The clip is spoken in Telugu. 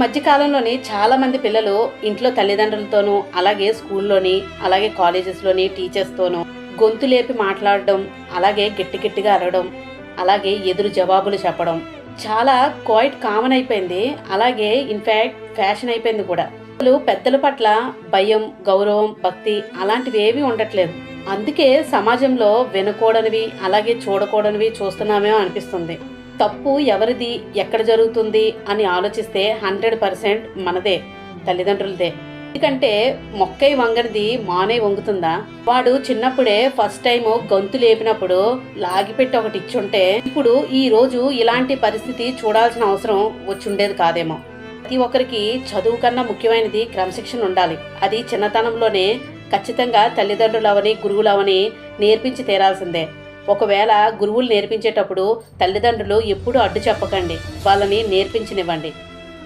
మధ్య కాలంలోని చాలా మంది పిల్లలు ఇంట్లో తల్లిదండ్రులతోనూ అలాగే స్కూల్లోని అలాగే కాలేజెస్లోని టీచర్స్తోనూ గొంతు లేపి మాట్లాడడం అలాగే గట్టి గట్టిగా అరవడం అలాగే ఎదురు జవాబులు చెప్పడం. చాలా క్వైట్ కామన్ అయిపోయింది. అలాగే ఇన్ఫ్యాక్ట్ ఫ్యాషన్ అయిపోయింది కూడా. అసలు పెద్దల పట్ల భయం గౌరవం భక్తి అలాంటివి ఏమీ ఉండట్లేదు. అందుకే సమాజంలో వినకూడనివి అలాగే చూడకూడనివి చూస్తున్నామేమో అనిపిస్తుంది. తప్పు ఎవరిది ఎక్కడ జరుగుతుంది అని ఆలోచిస్తే హండ్రెడ్ పర్సెంట్ మనదే తల్లిదండ్రులదే. ఎందుకంటే మొక్కై వంగనిది మానే వంగుతుందా? వాడు చిన్నప్పుడే ఫస్ట్ టైం గొంతు లేపినప్పుడు లాగిపెట్టి ఒకటి ఇచ్చుంటే ఇప్పుడు ఈ రోజు ఇలాంటి పరిస్థితి చూడాల్సిన అవసరం వచ్చుండేది కాదేమో. ప్రతి ఒక్కరికి చదువు కన్నా ముఖ్యమైనది క్రమశిక్షణ ఉండాలి. అది చిన్నతనంలోనే ఖచ్చితంగా తల్లిదండ్రులవని గురువులవని నేర్పించి తీరాల్సిందే. ఒకవేళ గురువులు నేర్పించేటప్పుడు తల్లిదండ్రులు ఎప్పుడూ అడ్డు చెప్పకండి. వాళ్ళని నేర్పించనివ్వండి.